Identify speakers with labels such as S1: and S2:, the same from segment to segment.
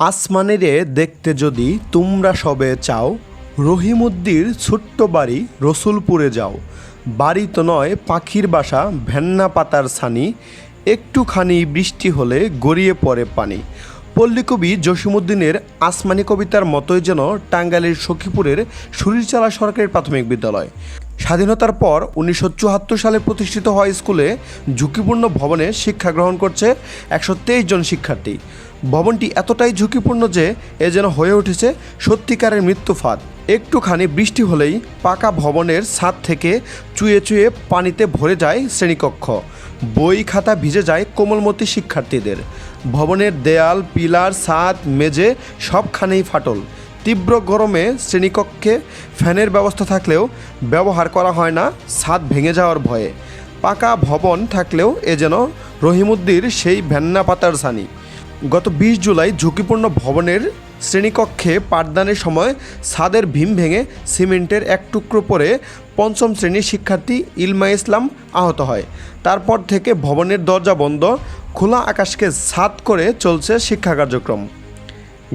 S1: আসমানেরে দেখতে যদি তোমরা সবে চাও, রহিমুদ্দির ছোট্ট বাড়ি রসুলপুরে যাও। বাড়ি তো নয়, পাখির বাসা, ভেন্না পাতার ছানি। একটুখানি বৃষ্টি হলে গড়িয়ে পড়ে পানি। পল্লীকবি জসিমুদ্দিনের আসমানি কবিতার মতোই যেন টাঙ্গাইলের সখীপুরের সুরিরচালা সরকারি প্রাথমিক বিদ্যালয়। স্বাধীনতার পর উনিশশো চুয়াত্তর সালে প্রতিষ্ঠিত হয় স্কুলে ঝুঁকিপূর্ণ ভবনে শিক্ষা গ্রহণ করছে একশো তেইশ জন শিক্ষার্থী। ভবনটি এতটাই ঝুঁকিপূর্ণ যে এ যেন হয়ে উঠেছে সত্যিকারের মৃত্যু ফাঁদ। একটুখানি বৃষ্টি হলেই পাকা ভবনের ছাদ থেকে চুয়ে চুয়ে পানিতে ভরে যায় শ্রেণীকক্ষ। বই খাতা ভিজে যায় কোমলমতি শিক্ষার্থীদের। ভবনের দেয়াল, পিলার, ছাদ, মেঝে সবখানেই ফাটল। তীব্র গরমে শ্রেণীকক্ষে ফ্যানের ব্যবস্থা থাকলেও ব্যবহার করা হয় না, ছাদ ভেঙে যাওয়ার ভয়ে। পাকা ভবন থাকলেও এ যেন রহিমুদ্দির সেই ভ্যান্না পাতার সানি গত বিশ জুলাই ঝুঁকিপূর্ণ ভবনের শ্রেণীকক্ষে পাঠদানের সময় ছাদের ভীম ভেঙে সিমেন্টের এক টুকরো পরে পঞ্চম শ্রেণির শিক্ষার্থী ইলমা ইসলাম আহত হয়। তারপর থেকে ভবনের দরজা বন্ধ, খোলা আকাশকে ছাদ করে চলছে শিক্ষা কার্যক্রম।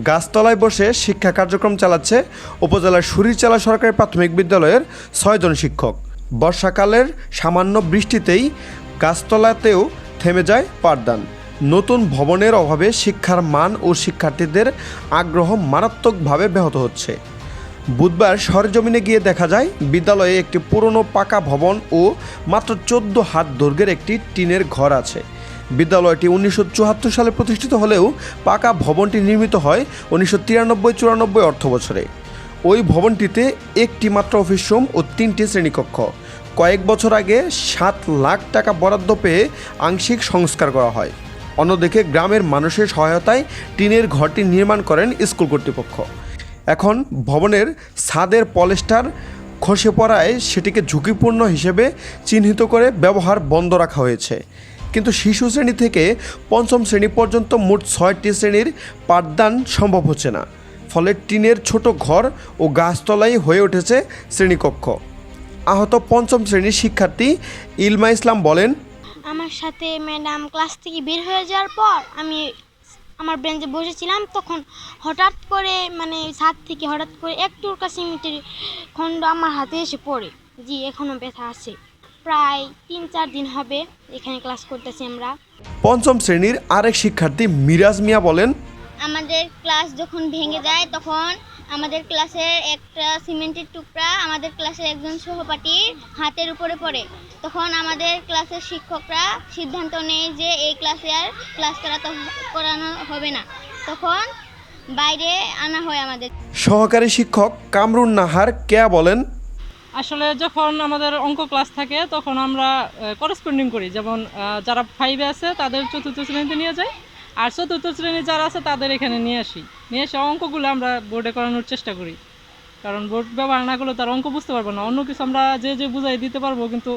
S1: গাছতলায় বসে শিক্ষা কার্যক্রম চালাচ্ছে উপজেলার সুরিচালা সরকারি প্রাথমিক বিদ্যালয়ের ছয়জন শিক্ষক। বর্ষাকালের সামান্য বৃষ্টিতেই গাছতলাতেও থেমে যায় পাঠদান। নতুন ভবনের অভাবে শিক্ষার মান ও শিক্ষার্থীদের আগ্রহ মারাত্মকভাবে ব্যাহত হচ্ছে। বুধবার সরজমিনে গিয়ে দেখা যায়, বিদ্যালয়ে একটি পুরনো পাকা ভবন ও মাত্র চোদ্দ হাত দৈর্ঘ্যের একটি টিনের ঘর আছে। বিদ্যালয়টি উনিশশো চুয়াত্তর সালে প্রতিষ্ঠিত হলেও পাকা ভবনটি নির্মিত হয় উনিশশো তিরানব্বই চুরানব্বই অর্থ বছরে। ওই ভবনটিতে একটি মাত্র অফিস রুম ও তিনটি শ্রেণীকক্ষ। কয়েক বছর আগে সাত লাখ টাকা বরাদ্দ পেয়ে আংশিক সংস্কার করা হয়। অন্যদিকে গ্রামের মানুষের সহায়তায় টিনের ঘরটি নির্মাণ করেন স্কুল কর্তৃপক্ষ। এখন ভবনের ছাদের পলেস্টার খসে পড়ায় সেটিকে ঝুঁকিপূর্ণ হিসেবে চিহ্নিত করে ব্যবহার বন্ধ রাখা হয়েছে। কিন্তু শিশু শ্রেণি থেকে পঞ্চম শ্রেণি পর্যন্ত মোট ছয়টি শ্রেণির পাঠদান সম্ভব হচ্ছে না। ফলে টিনের ছোট ঘর ও গাছতলাই হয়ে উঠেছে শ্রেণীকক্ষ। আহত পঞ্চম শ্রেণির শিক্ষার্থী ইলমা ইসলাম বলেন,
S2: আমার সাথে ম্যাডাম ক্লাস থেকে বের হয়ে যাওয়ার পর আমি আমার বেঞ্চে বসেছিলাম, তখন হঠাৎ করে মানে ছাদ থেকে হঠাৎ করে একটু সিমেন্টের খণ্ড আমার হাতে এসে পড়ে। জি এখনও ব্যথা আছে। প্রায় তিন চার দিন হবে এখানে ক্লাস করতেছি আমরা।
S1: পঞ্চম শ্রেণির আরেক শিক্ষার্থী মিরাজ মিয়া বলেন
S2: আমাদের ক্লাস যখন ভেঙে যায় তখন আমাদের ক্লাসের একটা সিমেন্টের টুকরা আমাদের ক্লাসের একজন সহপাঠীর হাতের উপরে পড়ে। তখন আমাদের ক্লাসের শিক্ষকরা সিদ্ধান্ত নেয় যে এই ক্লাসে আর ক্লাস করাতে করানো হবে না। তখন বাইরে আনা হয় আমাদের।
S1: সহকারী শিক্ষক কামরুন নাহার কেয়া বলেন
S3: আসলে যখন আমাদের অঙ্ক ক্লাস থাকে, তখন আমরা করেসপন্ডিং করি। যেমন যারা ফাইভে আছে, তাদের চতুর্থ শ্রেণীতে নিয়ে যাই। আর চতুর্থ শ্রেণি যারা আছে, তাদের এখানে নিয়ে আসি। নিয়ে এসে অঙ্কগুলো আমরা বোর্ডে করানোর চেষ্টা করি। কারণ বোর্ড ব্যবহার না করলে তার অঙ্ক বুঝতে পারব না। অন্য কিছু আমরা যে যে বুঝাই দিতে পারব, কিন্তু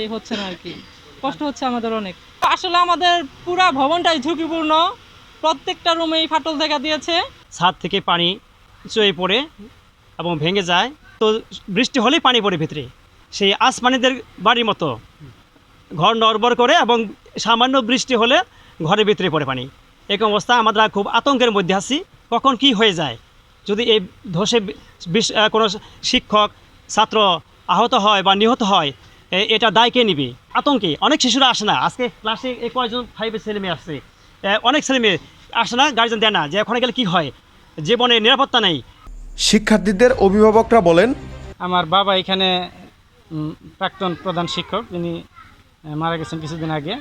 S3: এই হচ্ছে না আর কি। কষ্ট হচ্ছে আমাদের অনেক। আসলে আমাদের পুরা ভবনটাই ঝুঁকিপূর্ণ। প্রত্যেকটা রুমেই ফাটল দেখা দিয়েছে।
S4: ছাদ থেকে পানি চয়ে পড়ে এবং ভেঙে যায়। তো বৃষ্টি হলেই পানি পড়ে ভিতরে। সেই আসমানিদের বাড়ির মতো। ঘর নড়বড় করে এবং সামান্য বৃষ্টি হলে ঘরের ভিতরে পড়ে পানি। এরকম অবস্থা আমরা খুব আতঙ্কের মধ্যে আছি। কখন কি হয়ে যায়? যদি এই ধসে কোনো শিক্ষক, ছাত্র আহত হয় বা নিহত হয় এটা দায় কে নিবে? আতঙ্কে। অনেক শিশুরা আসে না। আজকে ক্লাসে এই কয়েকজন ফাইভের ছেলে মেয়ে আসছে। অনেক ছেলে মেয়ে আসে না গার্জেন দেয় না যে ওখানে গেলে কী হয়? জীবনে নিরাপত্তা নেই।
S1: শিক্ষার্থীদের অভিভাবকরা বলেন
S5: আমার বাবা এখানে প্রাক্তন প্রধান শিক্ষক তিনি মারা গেছেন কিছুদিন আগে।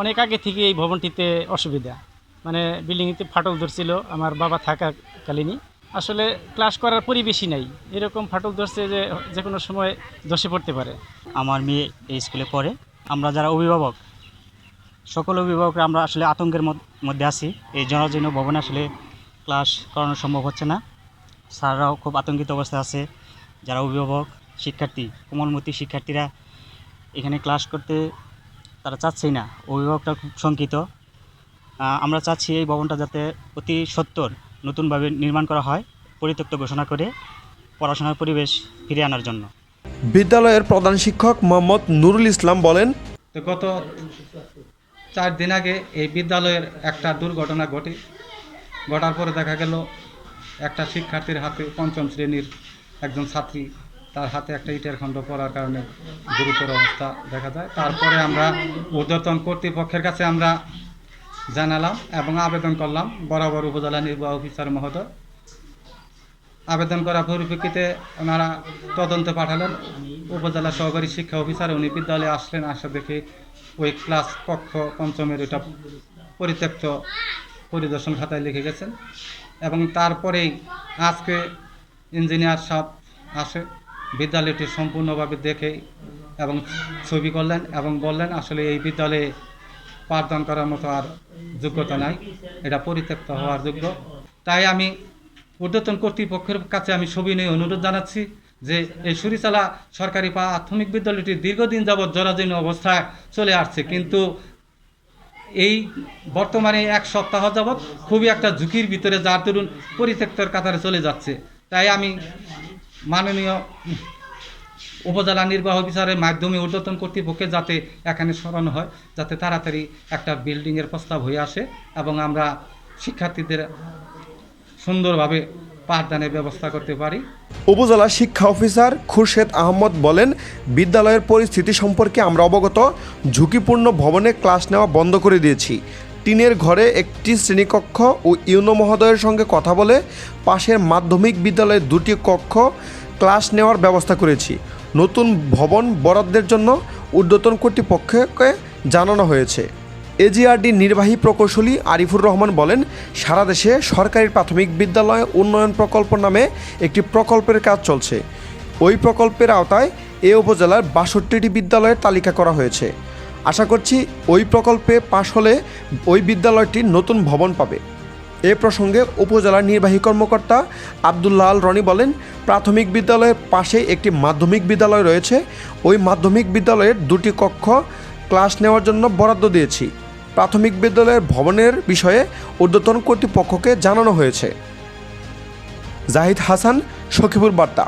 S5: অনেক আগে থেকে এই ভবনটিতে অসুবিধা। মানে বিল্ডিংটিতে ফাটল ধরছিল আমার বাবা থাকাকালীনই। আসলে ক্লাস করার পরিবেশই নাই। এরকম ফাটল ধরছে যে যে কোনো সময় ধসে পড়তে পারে।
S4: আমার মেয়ে এই স্কুলে পড়ে। আমরা যারা অভিভাবক সকল অভিভাবকরা আমরা আসলে আতঙ্কের মধ্যে আছি। এই জনজীর্ণ ভবনে আসলে ক্লাস করানো সম্ভব হচ্ছে না। স্যাররাও খুব আতঙ্কিত অবস্থায় আছে। যারা অভিভাবক শিক্ষার্থী কোমলমতি শিক্ষার্থীরা এখানে ক্লাস করতে তারা চাচ্ছেই না। অভিভাবকরা খুব শঙ্কিত। আমরা চাচ্ছি এই ভবনটা যাতে অতি সত্তর নতুনভাবে নির্মাণ করা হয় পরিত্যক্ত ঘোষণা করে পড়াশোনার পরিবেশ ফিরিয়ে আনার জন্য।
S1: বিদ্যালয়ের প্রধান শিক্ষক মোহাম্মদ নুরুল ইসলাম বলেন
S6: তো গত চার দিন আগে এই বিদ্যালয়ের একটা দুর্ঘটনা ঘটে। ঘটার পরে দেখা গেল একটা শিক্ষার্থীর হাতে পঞ্চম শ্রেণির একজন ছাত্রী, তার হাতে একটা ইটের খণ্ড পড়ার কারণে গুরুতর অবস্থা দেখা যায়। তারপরে আমরা ঊর্ধ্বতন কর্তৃপক্ষের কাছে আমরা জানালাম এবং আবেদন করলাম বরাবর উপজেলা নির্বাহী অফিসার মহোদয়। আবেদন করার পরিপ্রেক্ষিতে ওনারা তদন্তে পাঠালেন। উপজেলা সহকারী শিক্ষা অফিসার উনি বিদ্যালয়ে আসলেন, আসা দেখে ওই ক্লাস কক্ষ পঞ্চমের ওটা পরিত্যক্ত পরিদর্শন খাতায় লিখে গেছেন। এবং তারপরেই আজকে ইঞ্জিনিয়ার সাহেব আসে, বিদ্যালয়টি সম্পূর্ণভাবে দেখে এবং ছবি করলেন এবং বললেন, আসলে এই বিদ্যালয়ে পাঠদান করার মতো আর যোগ্যতা নাই, এটা পরিত্যক্ত হওয়ার যোগ্য। তাই আমি ঊর্ধ্বতন কর্তৃপক্ষের কাছে আমি সবিনয় অনুরোধ জানাচ্ছি যে এই সুরিচালা সরকারি প্রাথমিক বিদ্যালয়টি দীর্ঘদিন যাবৎ জরাজীর্ণ অবস্থায় চলে আসছে। কিন্তু এই বর্তমানে এক সপ্তাহ যাবৎ খুবই একটা ঝুঁকির ভিতরে যার দরুন পরিত্যক্তর কাতারে চলে যাচ্ছে। তাই আমি মাননীয় উপজেলা নির্বাহ অফিসারের মাধ্যমে ঊর্ধ্বতন কর্তৃপক্ষে যাতে এখানে সরানো হয়, যাতে তাড়াতাড়ি একটা বিল্ডিংয়ের প্রস্তাব হয়ে আসে এবং আমরা শিক্ষার্থীদের সুন্দরভাবে পাঠদানের ব্যবস্থা করতে পারি।
S1: উপজেলা শিক্ষা অফিসার খুরশেদ আহমদ বলেন, বিদ্যালয়ের পরিস্থিতি সম্পর্কে আমরা অবগত, ঝুঁকিপূর্ণ ভবনে ক্লাস নেওয়া বন্ধ করে দিয়েছি। টিনের ঘরে একটি শ্রেণীকক্ষ ও ইউনো মহোদয়ের সঙ্গে কথা বলে পাশের মাধ্যমিক বিদ্যালয়ের দুটি কক্ষ ক্লাস নেওয়ার ব্যবস্থা করেছি। নতুন ভবন বরাদ্দের জন্য ঊর্ধ্বতন কর্তৃপক্ষকে জানানো হয়েছে। এজিআরডি নির্বাহী প্রকৌশলী আরিফুর রহমান বলেন, সারা দেশে সরকারি প্রাথমিক বিদ্যালয় উন্নয়ন প্রকল্প নামে একটি প্রকল্পের কাজ চলছে। ওই প্রকল্পের আওতায় এ উপজেলার বাষট্টিটি বিদ্যালয়ের তালিকা করা হয়েছে। আশা করছি ওই প্রকল্পে পাশ হলে ওই বিদ্যালয়টি নতুন ভবন পাবে। এ প্রসঙ্গে উপজেলার নির্বাহী কর্মকর্তা আবদুল্লাহ রনি বলেন, প্রাথমিক বিদ্যালয়ের পাশে একটি মাধ্যমিক বিদ্যালয় রয়েছে। ওই মাধ্যমিক বিদ্যালয়ের দুটি কক্ষ ক্লাস নেওয়ার জন্য বরাদ্দ দিয়েছি। প্রাথমিক বিদ্যালয়ের ভবনের বিষয়ে ঊর্ধ্বতন কর্তৃপক্ষকে জানানো হয়েছে। জাহিদ হাসান সখিপুর বার্তা।